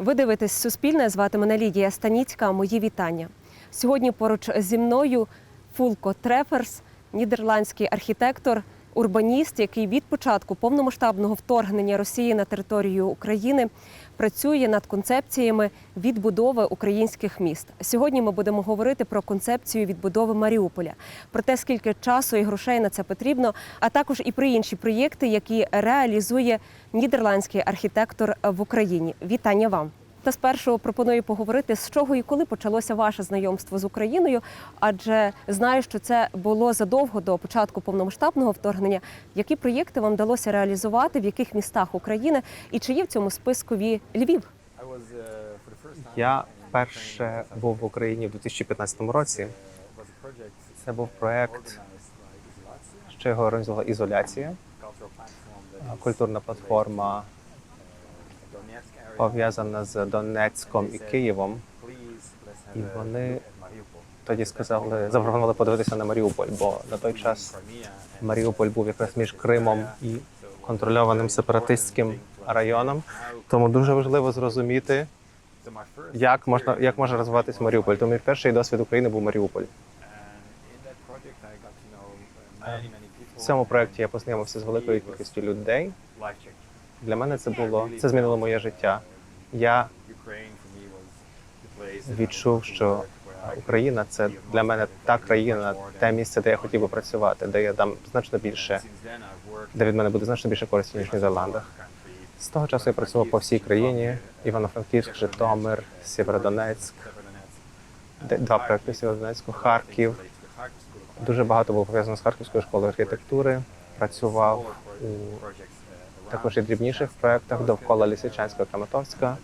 Ви дивитесь Суспільне. Звати мене Лідія Станіцька. Мої вітання. Сьогодні поруч зі мною Фулко Треферс, нідерландський архітектор, урбаніст, який від початку повномасштабного вторгнення Росії на територію України працює над концепціями відбудови українських міст. Сьогодні ми будемо говорити про концепцію відбудови Маріуполя, про те, скільки часу і грошей на це потрібно, а також і про інші проєкти, які реалізує нідерландський архітектор в Україні. Вітання вам! Та спершу пропоную поговорити з чого і коли почалося ваше знайомство з Україною, адже знаю, що це було задовго до початку повномасштабного вторгнення. Які проєкти вам вдалося реалізувати, в яких містах України, і чи є в цьому спискові Львів? Я вперше був в Україні в 2015 році. Це був проект, що його організувала ізоляція, культурна платформа, пов'язана з Донецьком і Києвом. І вони тоді сказали, запропонували подивитися на Маріуполь, бо на той час Маріуполь був якраз між Кримом і контрольованим сепаратистським районом. Тому дуже важливо зрозуміти, як можна як може розвиватись Маріуполь. Тому мій перший досвід України був Маріуполь. В цьому проєкті я познайомився з великою кількістю людей. Для мене це було це змінило моє життя. Я відчув, що Україна це для мене та країна, те місце, де я хотів би працювати, де я дам значно більше, де від мене буде значно більше користі, ніж в Нідерландах. З того часу я працював по всій країні: Івано-Франківськ, Житомир, Сєвєродонецьк, два проекти Сєвєродонецьку, Харків. Дуже багато було пов'язано з Харківською школою архітектури. Працював у також і дрібніших проєктах довкола Лісичанська, Краматорська.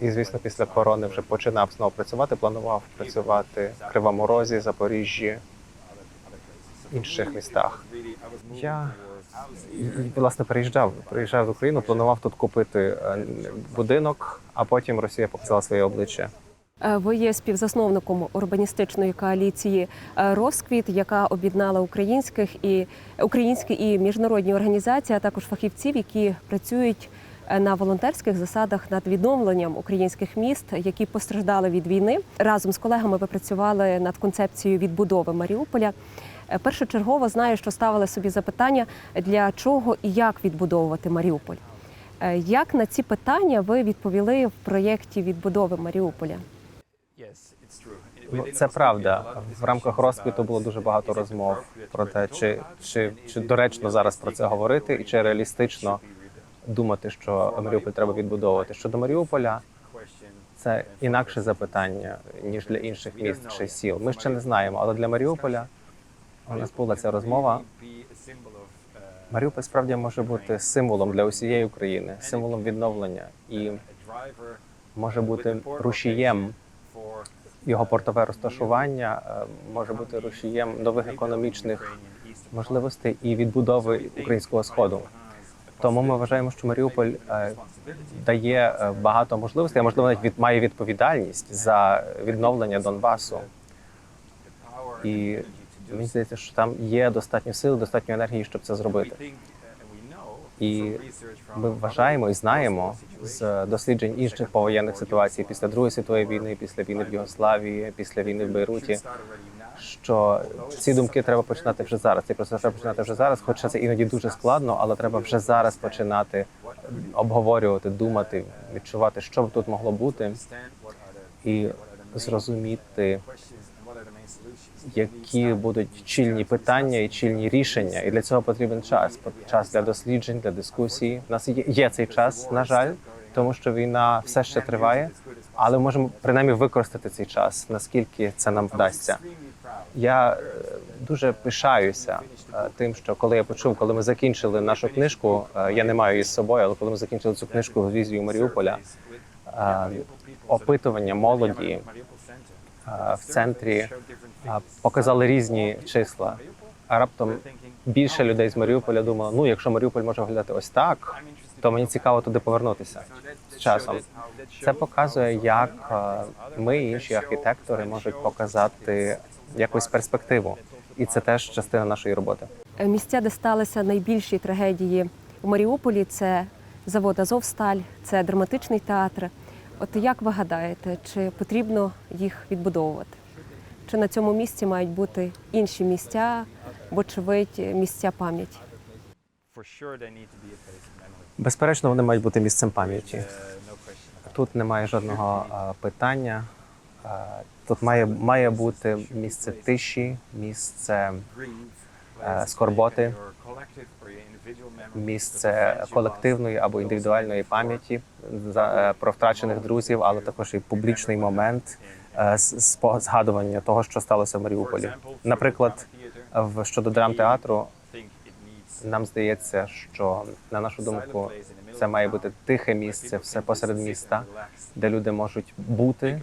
І, звісно, після корони вже починав знову працювати. Планував працювати в Кривому Розі, Запоріжжі, інших містах. Я власне переїжджав, приїжджав в Україну, планував тут купити е, будинок, а потім Росія показала своє обличчя. Е, Ви є співзасновником урбаністичної коаліції е, Розквіт, яка об'єднала українських і українські і міжнародні організації, а також фахівців, які працюють е, на волонтерських засадах над відновленням українських міст, які постраждали від війни. Разом з колегами ви працювали над концепцією відбудови Маріуполя. Першочергово знаю, що ставили собі запитання, для чого і як відбудовувати Маріуполь. Як на ці питання ви відповіли в проєкті відбудови Маріуполя? Ну, це правда. В рамках розквіту було дуже багато розмов про те, чи, чи, чи доречно зараз про це говорити, і чи реалістично думати, що Маріуполь треба відбудовувати. Щодо Маріуполя, це інакше запитання ніж для інших міст чи сіл. Ми ще не знаємо, але для Маріуполя у нас була ця розмова. Маріуполь справді може бути символом для усієї України, символом відновлення і може бути рушієм його портове розташування е, може бути рушієм нових економічних можливостей і відбудови українського сходу. Тому ми вважаємо, що Маріуполь е, дає е, багато можливостей, а можливо навіть від має відповідальність за відновлення Донбасу. І мені здається, що там є достатньо сил, достатньо енергії, щоб це зробити. І ми вважаємо і знаємо з досліджень інших повоєнних ситуацій після Другої світової війни, після війни в Югославії, після війни в Бейруті, що ці думки треба починати вже зараз. Цей процес треба починати вже зараз, хоча це іноді дуже складно, але треба вже зараз починати обговорювати, думати, відчувати, що б тут могло бути, і зрозуміти, які будуть чільні питання і чільні рішення. І для цього потрібен час. Час для досліджень, для дискусії. У нас є, цей час, на жаль, тому що війна все ще триває, але можемо принаймні використати цей час, наскільки це нам вдасться. Я е, дуже пишаюся е, тим, що коли я почув, коли ми закінчили нашу книжку, е, я не маю її з собою, але коли ми закінчили цю книжку візію Маріуполя, опитування молоді в центрі показали різні числа. А раптом більше людей з Маріуполя думало, ну якщо Маріуполь може виглядати ось так, то мені цікаво туди повернутися з часом. Це показує, як ми інші архітектори можуть показати якусь перспективу, і це теж частина нашої роботи. Е, Місця, де сталися найбільші трагедії у Маріуполі, це завод Азовсталь, це драматичний театр. От як ви гадаєте, чи потрібно їх відбудовувати? Чи на цьому місці мають бути інші місця, вочевидь, місця пам'яті? Безперечно, вони мають бути місцем пам'яті. Question. Тут немає жодного е, питання. Е, Тут має, має бути місце тиші, місце Е, скорботи, місце колективної або індивідуальної пам'яті за- е, про втрачених друзів, але також і публічний момент е, згадування того, що сталося в Маріуполі. Наприклад, в щодо драмтеатру, нам здається, що на нашу думку це має бути тихе місце, все посеред міста, де люди можуть бути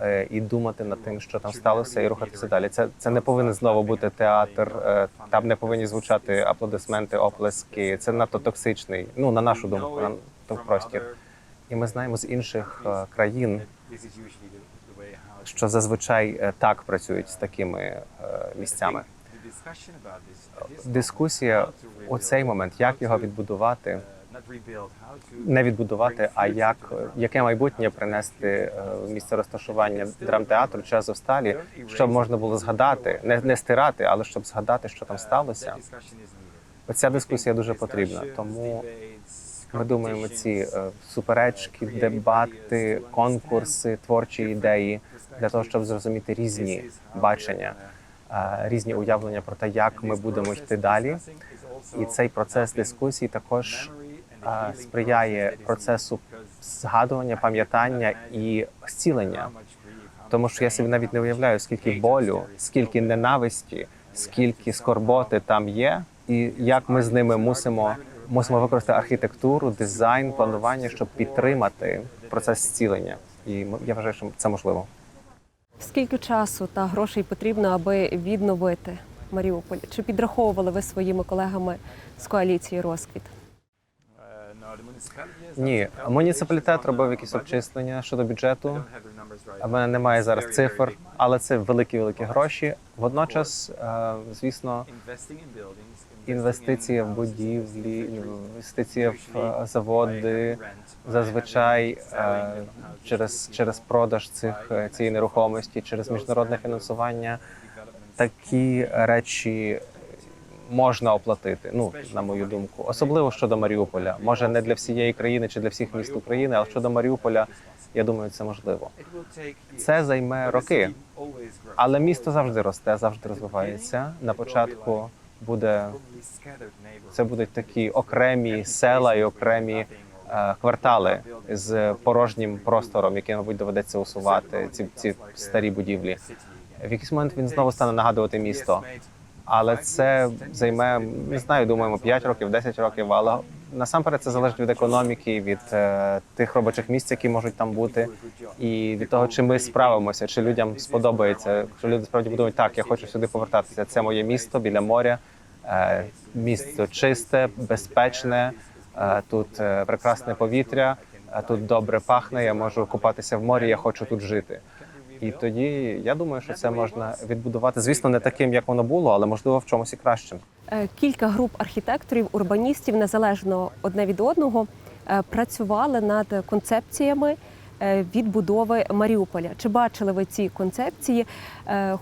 е, і думати над тим, що там сталося, і рухатися далі. Це це не повинен знову бути театр. е, Там не повинні звучати аплодисменти, оплески. Це надто токсичний. Ну на нашу думку, на той простір. І ми знаємо з інших е, країн, що зазвичай так працюють з такими місцями. Дискусія у цей момент, як його відбудувати, uh, не відбудувати, а як яке майбутнє принести е, в місце розташування драмтеатру чи Азовсталі, щоб можна було згадати, не, не стирати, але щоб згадати, що там сталося. Is needed. Оця дискусія дуже потрібна. Тому ми думаємо, ці е, суперечки, дебати, конкурси, творчі ідеї для того, щоб зрозуміти різні бачення, е, різні уявлення про те, як ми будемо йти далі. І цей процес дискусії також е, сприяє процесу згадування, пам'ятання і зцілення. Тому що я собі навіть не уявляю, скільки болю, скільки ненависті, скільки скорботи там є, і як ми з ними мусимо мусимо використати архітектуру, дизайн, планування, щоб підтримати процес зцілення. І я вважаю, що це можливо. Скільки часу та грошей потрібно, аби відновити Маріуполь? Чи підраховували ви своїми колегами з коаліції Розквіт? Ні, муніципалітет робив якісь обчислення щодо бюджету. А в мене немає зараз цифр, але це великі великі гроші. Водночас, е, звісно, інвестиція в будівлі, інвестиція в е, заводи, зазвичай е, через, через продаж цих цієї нерухомості, через міжнародне фінансування, такі речі можна оплатити. Ну на мою думку, особливо щодо Маріуполя. Може не для всієї країни чи для всіх міст України, але щодо Маріуполя, я думаю, це можливо. Це займе роки, але місто завжди росте, завжди розвивається. На початку буде це будуть такі окремі села і окремі е, квартали з порожнім простором, який, мабуть, доведеться усувати ці, ці старі будівлі. В якийсь момент він знову стане нагадувати місто, але це займе не знаю, думаємо 5 років, 10 років. Але насамперед це залежить від економіки, від е, тих робочих місць, які можуть там бути, і від того, чи ми справимося, чи людям сподобається. Що люди справді будуть так, я хочу сюди повертатися. Це моє місто біля моря. Е, Місто чисте, безпечне. е, Тут е, прекрасне повітря, е, тут добре пахне. Я можу купатися в морі. Я хочу тут жити. І тоді я думаю, що це можна відбудувати. Звісно, не таким, як воно було, але можливо в чомусь і кращим. Е, Кілька груп архітекторів, урбаністів незалежно одне від одного е, працювали над концепціями е, відбудови Маріуполя. Чи бачили ви ці концепції?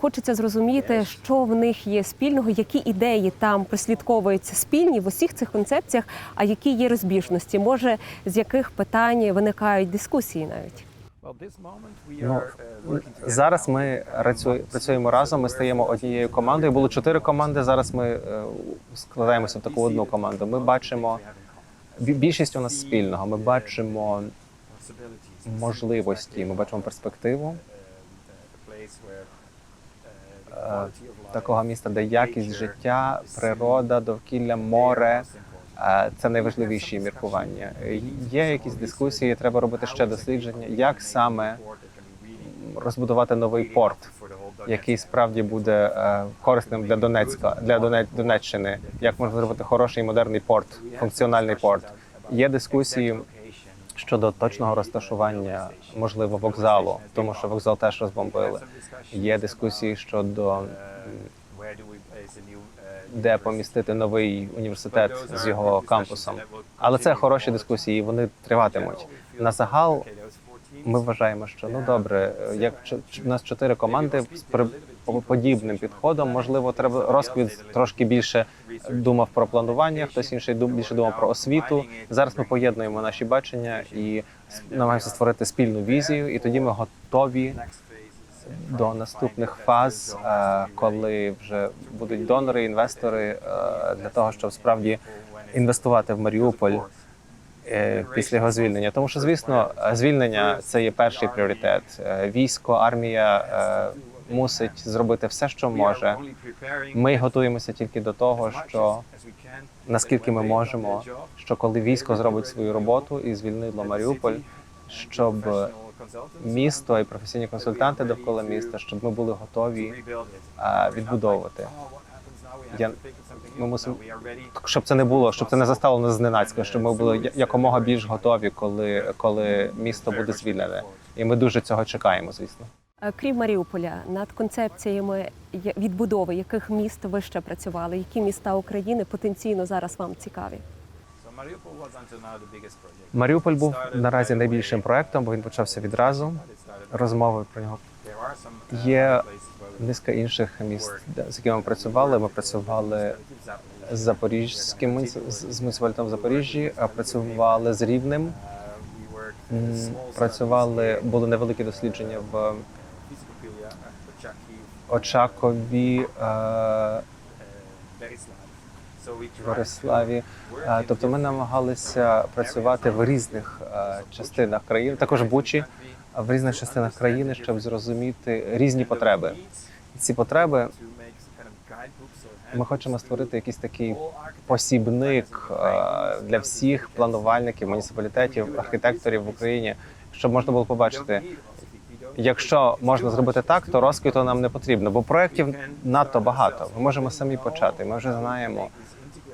Хочеться зрозуміти, що в них є спільного, які ідеї там прослідковуються спільні в усіх цих концепціях, а які є розбіжності? Може, з яких питань виникають дискусії навіть? Ну, зараз ми рацю- працюємо разом. Ми стаємо однією командою. Було чотири команди. Зараз ми е, складаємося в таку одну команду. Ми бачимо більшість у нас спільного. Ми бачимо можливості, ми бачимо перспективу е, такого міста, де якість життя, природа, довкілля, море. Це найважливіші міркування. Є якісь дискусії, треба робити ще дослідження, як саме розбудувати новий порт, який справді буде е, корисним для Донецька, для Доне- Донеччини. Як можна зробити хороший модерний порт, функціональний порт. Є дискусії щодо точного розташування, можливо, вокзалу, тому що вокзал теж розбомбили. Є дискусії щодо де помістити новий університет з його кампусом. Але це хороші дискусії, вони триватимуть. На загал ми вважаємо, що ну добре, як у нас чотири команди з при- подібним підходом, можливо, треба розквіт трошки більше думав про планування, хтось інший дум- більше думав про освіту. Зараз ми поєднуємо наші бачення і намагаємося створити спільну візію, і тоді ми готові до наступних фаз, е, коли вже будуть донори, інвестори е, для того, щоб справді інвестувати в Маріуполь е, після його звільнення. Тому що, звісно, звільнення це є перший пріоритет. Військо, армія мусить зробити все, що може. Ми готуємося тільки до того, що наскільки ми можемо, що коли військо зробить свою роботу і звільнило Маріуполь, щоб місто і професійні консультанти довкола міста, щоб ми були готові відбудовувати. "Oh, Я- ми мусимо- щоб це не було, щоб це не застало нас зненацька, щоб ми були якомога більш готові, коли, коли місто буде звільнене. І ми дуже цього чекаємо, звісно. Е, Крім Маріуполя, над концепціями відбудови яких міст ви ще працювали? Які міста України потенційно зараз вам цікаві? Маріуполь був наразі найбільшим проектом, бо він почався відразу. Розмови про нього uh, Є низка інших міст, з якими ми працювали. Ми працювали з Запорізьким з муніципалітетом в Запоріжжі, а працювали з Рівнем. Uh, Працювали, були невеликі дослідження в Ochakhiv, Очакові, Бориславі. Тобто ми намагалися працювати в різних частинах країни, також Бучі, в різних частинах країни, щоб зрозуміти різні потреби. Ці потреби ми хочемо створити якийсь такий посібник для всіх планувальників, муніципалітетів, архітекторів в Україні, щоб можна було побачити, якщо можна зробити так, то розквіту нам не потрібно, бо проєктів надто багато. Ми можемо самі почати. Ми вже знаємо,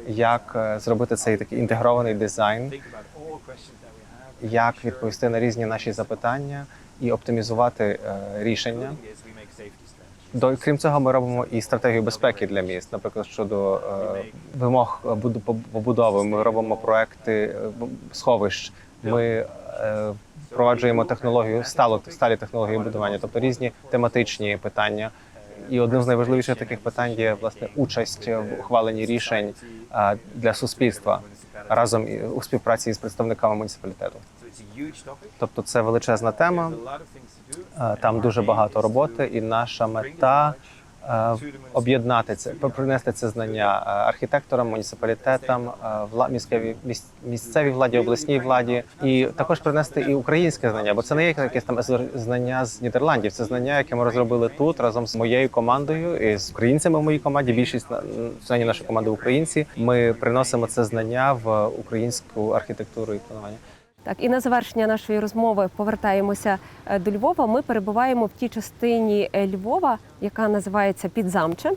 як е, зробити цей такий інтегрований дизайн, як відповісти на різні наші запитання і оптимізувати е, рішення. До крім цього, ми робимо і стратегію безпеки для міст. Наприклад, щодо е, вимог побудови. Ми робимо проекти е, сховищ. Ми е, впроваджуємо технологію стало сталі технології будування, тобто різні тематичні питання. І одним з найважливіших таких питань є власне участь в ухваленні рішень для суспільства разом у співпраці з представниками муніципалітету. Тобто, це величезна тема. Там дуже багато роботи, і наша мета об'єднати це, принести це знання е, архітекторам, муніципалітетам, е, вла місцевій місцевій владі, обласній владі, і також принести і українське знання, бо це не є якесь там знання з Нідерландів. Це знання, яке ми розробили тут разом з моєю командою і з українцями в моїй команді. Більшість членів нашої команди українці. Ми приносимо це знання в українську архітектуру і планування. Так, і на завершення нашої розмови повертаємося е, до Львова. Ми перебуваємо в тій частині е, Львова, яка називається Підзамче.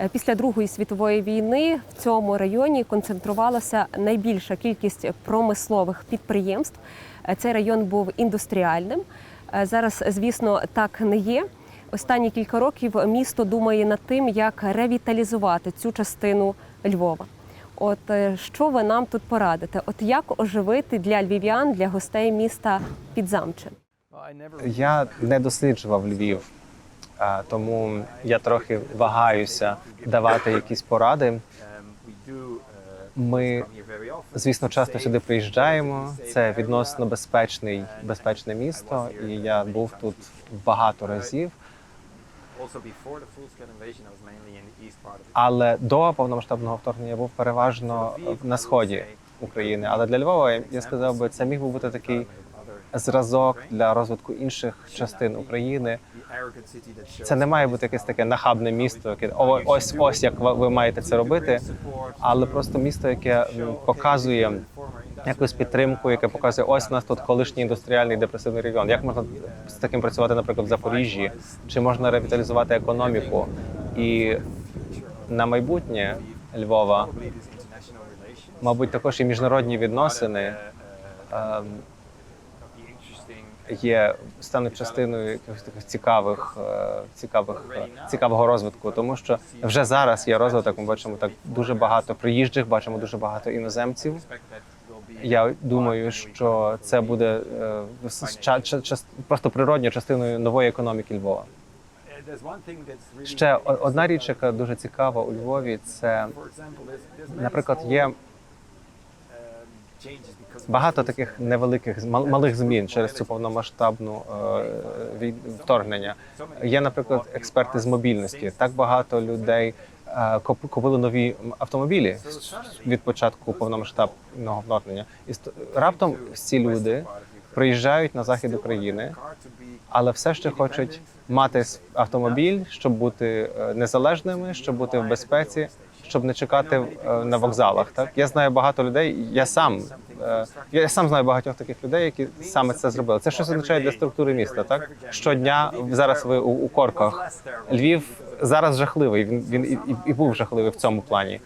Е, Після Другої світової війни в цьому районі концентрувалася найбільша кількість промислових підприємств. Цей район був індустріальним. Зараз, звісно, так не є. Останні кілька років місто думає над тим, як ревіталізувати цю частину Львова. От е, що ви нам тут порадите? От як оживити для львів'ян, для гостей міста Підзамче? Я не досліджував Львів, тому я трохи вагаюся давати якісь поради. Ми, звісно, часто сюди приїжджаємо. Це відносно безпечний, безпечне місто, і я був тут багато разів. Але до повномасштабного вторгнення я був переважно на сході України. Але для Львова я сказав би, це міг би бути такий зразок для розвитку інших частин України. Це не має бути якесь таке нахабне місто, яке ось ось як ви маєте це робити, але просто місто, яке показує якусь підтримку, яке показує, ось у нас тут колишній індустріальний депресивний регіон. Як можна з таким працювати, наприклад, в Запоріжжі? Чи можна ревіталізувати економіку? І на майбутнє Львова, мабуть, також і міжнародні відносини. Є стануть частиною якихось таких цікавих, е, цікавих, е, цікавого розвитку, тому що вже зараз є розвиток. Ми бачимо так дуже багато приїжджих, бачимо дуже багато іноземців. Я думаю, що це буде е, просто природньою частиною нової економіки Львова. Ще одна річ, яка дуже цікава у Львові, це наприклад, є багато таких невеликих мал- малих змін через цю повномасштабну е, вторгнення. Є, наприклад, експерти з мобільності. Так багато людей е, купили нові автомобілі від початку повномасштабного вторгнення. І раптом ці люди приїжджають на захід України, але все ще хочуть мати автомобіль, щоб бути е, незалежними, щоб бути в безпеці, щоб не чекати е, на вокзалах. Так я знаю багато людей. Я сам е, я сам знаю багатьох таких людей, які саме це зробили. Це щось означає для структури міста. Так щодня зараз ви у, у корках. Львів зараз жахливий. Він він і, і, був жахливий в цьому плані.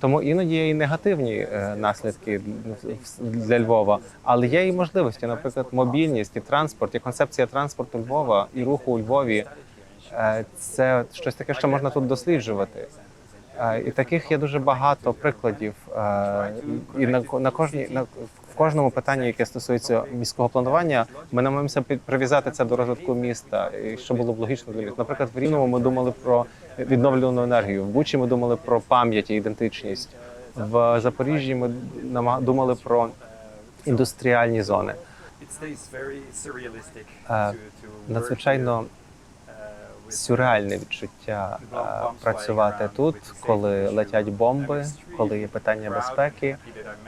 Тому іноді є і негативні е, наслідки для Львова, але є і можливості, наприклад, мобільність і транспорт, і концепція транспорту Львова і руху у Львові. Це щось таке, що можна тут досліджувати. Е, І таких є дуже багато прикладів. Е, І на на кожній на в кожному питанні, яке стосується міського планування, ми намагаємося прив'язати це до розвитку міста, і що було б логічно для міста. Наприклад, в Рівному ми думали про відновлювану енергію. В Бучі ми думали про пам'ять і ідентичність. В Запоріжжі ми думали про індустріальні зони. Е, Надзвичайно сюрреальне відчуття е, працювати тут, коли летять бомби, коли є питання безпеки.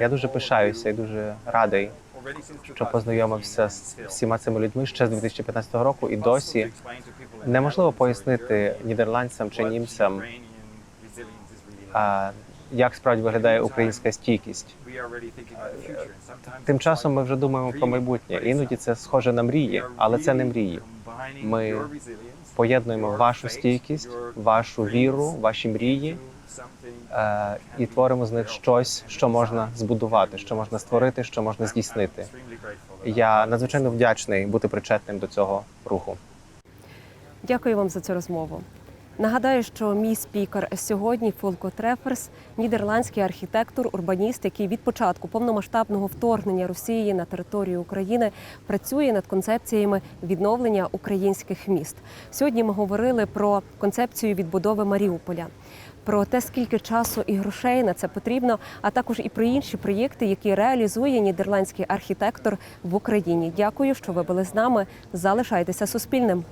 Я дуже пишаюся і дуже радий, що познайомився з всіма цими людьми ще з 2015 року, і досі неможливо пояснити нідерландцям чи німцям, як справді виглядає українська стійкість. Тим часом ми вже думаємо про майбутнє. Іноді це схоже на мрії, але це не мрії. Ми Поєднуємо вашу стійкість, вашу віру, ваші мрії е, і творимо з них щось, що можна збудувати, що можна створити, що можна здійснити. Я надзвичайно вдячний бути причетним до цього руху. Дякую вам за цю розмову. Нагадаю, що мій спікер сьогодні Фулко Треферс, нідерландський архітектор, урбаніст, який від початку повномасштабного вторгнення Росії на територію України працює над концепціями відновлення українських міст. Сьогодні ми говорили про концепцію відбудови Маріуполя. Про те, скільки часу і грошей на це потрібно, а також і про інші проєкти, які реалізує нідерландський архітектор в Україні. Дякую, що ви були з нами. Залишайтеся суспільним.